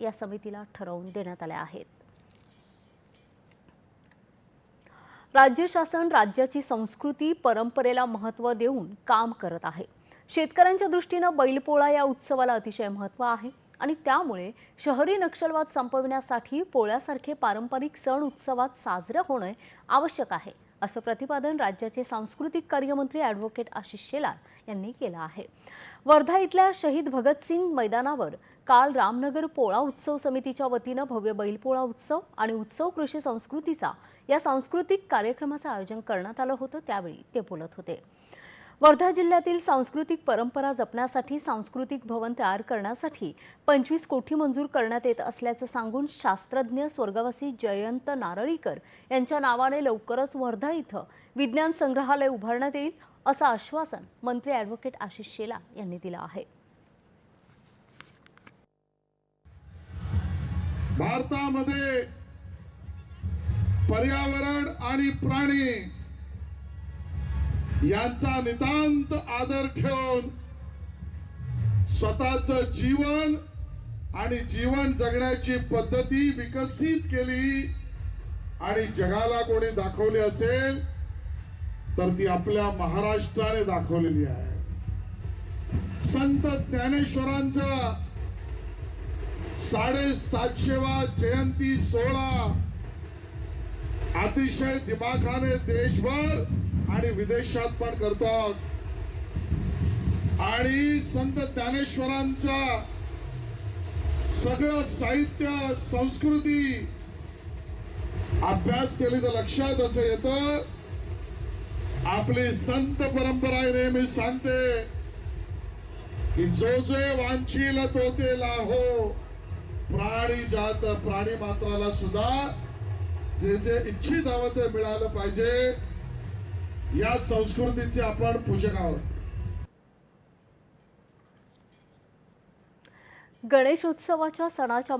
या समितीला ठरवून देण्यात आल्या आहेत. राज्य शासन राज्याची संस्कृती परंपरेला महत्त्व देऊन काम करत आहे. शेतकऱ्यांच्या दृष्टीनं बैलपोळा या उत्सवाला अतिशय महत्त्व आहे आणि त्यामुळे शहरी नक्षलवाद संपविण्यासाठी पोळ्यासारखे पारंपरिक सण उत्सवात साजरे होणे आवश्यक आहे. असं प्रतिपादन राज्याचे सांस्कृतिक कार्यमंत्री ॲडव्होकेट आशिष शेलार यांनी केलं आहे. वर्धा इथल्या शहीद भगतसिंग मैदानावर काल रामनगर पोळा उत्सव समितीच्या वतीनं भव्य बैलपोळा उत्सव आणि उत्सव कृषी संस्कृतीचा या सांस्कृतिक कार्यक्रमाचं आयोजन करण्यात आलं होतं त्यावेळी ते बोलत होते. वर्धा जिल्ह्यातील सांस्कृतिक परंपरा जपण्यासाठी सांस्कृतिक भवन तयार करण्यासाठी पंचवीस कोटी मंजूर करण्यात येत असल्याचं सांगून शास्त्रज्ञ स्वर्गवासी जयंत नारळीकर यांच्या नावाने लवकरच वर्धा इथं विज्ञान संग्रहालय उभारण्यात येईल असं आश्वासन मंत्री ॲडव्होकेट आशिष शेला यांनी दिलं आहे. भारतामध्ये पर्यावरण आणि प्राणी यांचा नितांत आदर ठेवून स्वतःच जीवन आणि जीवन जगण्याची पद्धती विकसित केली आणि जगाला कोणी दाखवली असेल तर ती आपल्या महाराष्ट्राने दाखवलेली आहे. संत ज्ञानेश्वरांचा साडेसातशेवा जयंती सोहळा अतिशय दिमाखाने देशभर आणि विदेशात पण करतात. आणि संत ज्ञानेश्वरांचा सगळं साहित्य संस्कृती अभ्यास केली तर लक्षात असं येत आपली संत परंपरा नेहमी सांगते की जो जे वांछील तो ते लाहो. प्राणी जात प्राणी मात्राला सुद्धा जे जे इच्छित हवं ते मिळालं पाहिजे. या संस्कृतीचे आपण पूजक आहोत. गणेशोत्सवाच्या सणाच्या